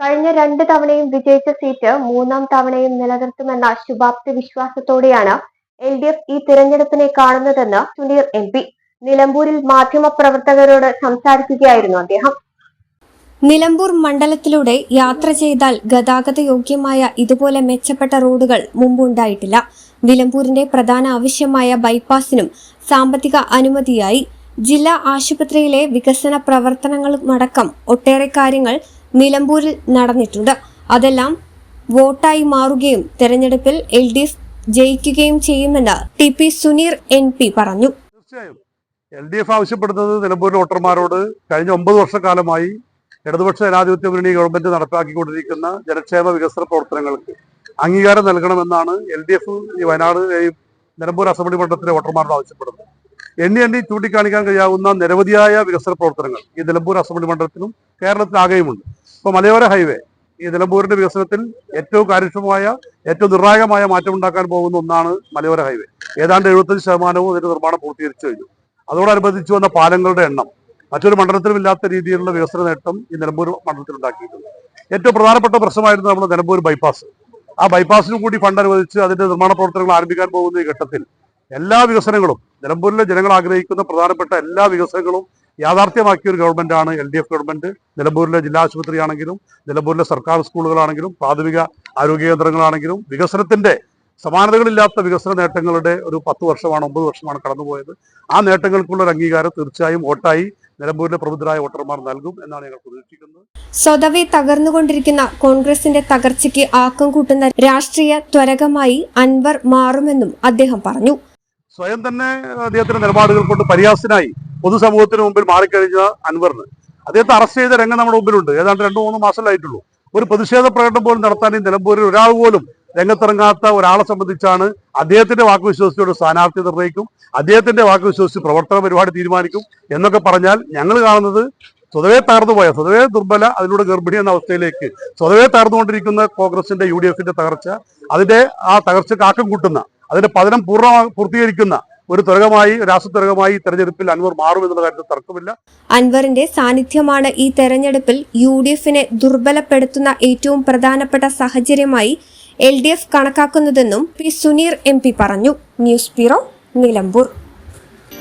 കഴിഞ്ഞ രണ്ട് തവണയും വിജയിച്ച സീറ്റ് മൂന്നാം തവണയും നിലനിർത്തുമെന്ന ശുഭാപ്തി വിശ്വാസത്തോടെയാണ് എൽ ഡി എഫ് ഈ തിരഞ്ഞെടുപ്പിനെ കാണുന്നതെന്ന് സുനീർ എം പി നിലമ്പൂരിൽ മാധ്യമപ്രവർത്തകരോട് സംസാരിക്കുകയായിരുന്നു അദ്ദേഹം. നിലമ്പൂർ മണ്ഡലത്തിലൂടെ യാത്ര ചെയ്താൽ ഗതാഗത യോഗ്യമായ ഇതുപോലെ മെച്ചപ്പെട്ട റോഡുകൾ മുമ്പുണ്ടായിട്ടില്ല. നിലമ്പൂരിന്റെ പ്രധാന ആവശ്യമായ ബൈപ്പാസിനും സാമ്പത്തിക അനുമതിയായി ജില്ലാ ആശുപത്രിയിലെ വികസന പ്രവർത്തനങ്ങളുമടക്കം ഒട്ടേറെ കാര്യങ്ങൾ നിലമ്പൂരിൽ നടന്നിട്ടുണ്ട്. അതെല്ലാം വോട്ടായി മാറുകയും തെരഞ്ഞെടുപ്പിൽ എൽ ഡി എഫ് ജയിക്കുകയും ചെയ്യുമെന്ന് T P Suneer N P പറഞ്ഞു. തീർച്ചയായും. എൽ ഡി എഫ് ആവശ്യപ്പെടുന്നത് നിലമ്പൂരിലെ വോട്ടർമാരോട് കഴിഞ്ഞ ഒമ്പത് വർഷക്കാലമായി ഇടതുപക്ഷ ജനാധിപത്യ മുന്നണി ഗവൺമെന്റ് നടപ്പാക്കിക്കൊണ്ടിരിക്കുന്ന ജനക്ഷേമ വികസന പ്രവർത്തനങ്ങൾക്ക് അംഗീകാരം നൽകണമെന്നാണ് എൽ ഡി എഫ് ഈ വയനാട് നിലമ്പൂർ അസംബ്ലി മണ്ഡലത്തിലെ വോട്ടർമാരോട് ആവശ്യപ്പെടുന്നത്. എണ്ണി എണ്ണി ചൂണ്ടിക്കാണിക്കാൻ കഴിയാവുന്ന നിരവധിയായ വികസന പ്രവർത്തനങ്ങൾ ഈ നിലമ്പൂർ അസംബ്ലി മണ്ഡലത്തിലും കേരളത്തിലാകെയുമുണ്ട് ഇപ്പോൾ മലയോര ഹൈവേ ഈ നിലമ്പൂരിന്റെ വികസനത്തിൽ ഏറ്റവും കാര്യക്ഷമമായ ഏറ്റവും നിർണായകമായ മാറ്റം ഉണ്ടാക്കാൻ പോകുന്ന ഒന്നാണ് മലയോര ഹൈവേ. ഏതാണ്ട് എഴുപത്തഞ്ച് ശതമാനവും ഇതിന്റെ നിർമ്മാണം പൂർത്തീകരിച്ചു കഴിഞ്ഞു. അതോടനുബന്ധിച്ച് വന്ന പാലങ്ങളുടെ എണ്ണം മറ്റൊരു മണ്ഡലത്തിലും ഇല്ലാത്ത രീതിയിലുള്ള വികസന നേട്ടം ഈ നിലമ്പൂർ മണ്ഡലത്തിൽ ഉണ്ടാക്കിയിട്ടുണ്ട്. ഏറ്റവും പ്രധാനപ്പെട്ട പ്രശ്നമായിരുന്നു നമ്മുടെ നിലമ്പൂർ ബൈപ്പാസ്. ആ ബൈപ്പാസിനും കൂടി ഫണ്ട് അനുവദിച്ച് അതിന്റെ നിർമ്മാണ പ്രവർത്തനങ്ങൾ ആരംഭിക്കാൻ പോകുന്ന ഈ ഘട്ടത്തിൽ എല്ലാ വികസനങ്ങളും നിലമ്പൂരിലെ ജനങ്ങൾ ആഗ്രഹിക്കുന്ന പ്രധാനപ്പെട്ട എല്ലാ വികസനങ്ങളും യാഥാർത്ഥ്യമാക്കിയ ഒരു ഗവൺമെന്റാണ് എൽ ഡി എഫ് ഗവൺമെന്റ്. നിലമ്പൂരിലെ ജില്ലാ ആശുപത്രി ആണെങ്കിലും നിലമ്പൂരിലെ സർക്കാർ സ്കൂളുകളാണെങ്കിലും പ്രാഥമിക ആരോഗ്യ കേന്ദ്രങ്ങളാണെങ്കിലും വികസനത്തിന്റെ സമാനതകളില്ലാത്ത വികസന നേട്ടങ്ങളുടെ ഒരു പത്ത് വർഷമാണ് ഒമ്പത് വർഷമാണ് കടന്നുപോയത്. ആ നേട്ടങ്ങൾക്കുള്ള ഒരു അംഗീകാരം തീർച്ചയായും വോട്ടായി നിലമ്പൂരിലെ പ്രബുദ്ധരായ വോട്ടർമാർ നൽകും എന്നാണ് ഞങ്ങൾ പ്രതീക്ഷിക്കുന്നത്. സ്വതവേ തകർന്നുകൊണ്ടിരിക്കുന്ന കോൺഗ്രസിന്റെ തകർച്ചയ്ക്ക് ആക്കം കൂട്ടുന്ന രാഷ്ട്രീയ ത്വരകമായി അൻവർ മാറുമെന്നും അദ്ദേഹം പറഞ്ഞു. സ്വയം തന്നെ അദ്ദേഹത്തിന്റെ നിലപാടുകൾ കൊണ്ട് പരിഹാസനായി പൊതുസമൂഹത്തിന് മുമ്പിൽ മാറിക്കഴിഞ്ഞ അൻവറിന്. അദ്ദേഹത്തെ അറസ്റ്റ് ചെയ്ത രംഗം നമ്മുടെ മുമ്പിലുണ്ട്. ഏതാണ്ട് രണ്ടു മൂന്ന് മാസമായിട്ടുള്ളൂ ഒരു പ്രതിഷേധ പ്രകടനം പോലും നടത്താൻ ഈ നിലമ്പൂരിൽ ഒരാൾ പോലും രംഗത്തിറങ്ങാത്ത ഒരാളെ സംബന്ധിച്ചാണ് അദ്ദേഹത്തിന്റെ വാക്ക് സ്ഥാനാർത്ഥി നിർണയിക്കും അദ്ദേഹത്തിന്റെ വാക്ക് പ്രവർത്തന പരിപാടി തീരുമാനിക്കും എന്നൊക്കെ പറഞ്ഞാൽ ഞങ്ങൾ കാണുന്നത് സ്വതവേ തകർന്നുപോയ സ്വതവേ ദുർബല അതിലൂടെ ഗർഭിണി എന്ന അവസ്ഥയിലേക്ക് സ്വതവേ തകർന്നുകൊണ്ടിരിക്കുന്ന കോൺഗ്രസിന്റെ യു ഡി എഫിന്റെ തകർച്ച അതിന്റെ ആ തകർച്ചക്ക് ആക്കം കൂട്ടുന്ന അതിന്റെ പതനം പൂർണ പൂർത്തീകരിക്കുന്ന ഒരു ത്വരകമായി രാഷ്ട്രത്വരകമായി ഈ തെരഞ്ഞെടുപ്പിൽ അൻവർ മാറുമെന്നുള്ള കാര്യത്തിൽ തർക്കമില്ല. അൻവറിന്റെ സാന്നിധ്യമാണ് ഈ തെരഞ്ഞെടുപ്പിൽ യു ഡി എഫിനെ ദുർബലപ്പെടുത്തുന്ന ഏറ്റവും പ്രധാനപ്പെട്ട സാഹചര്യമായി എൽ ഡി എഫ് കണക്കാക്കുന്നതെന്നും പി സുനീർ എം പി പറഞ്ഞു. News bureau Nilambur.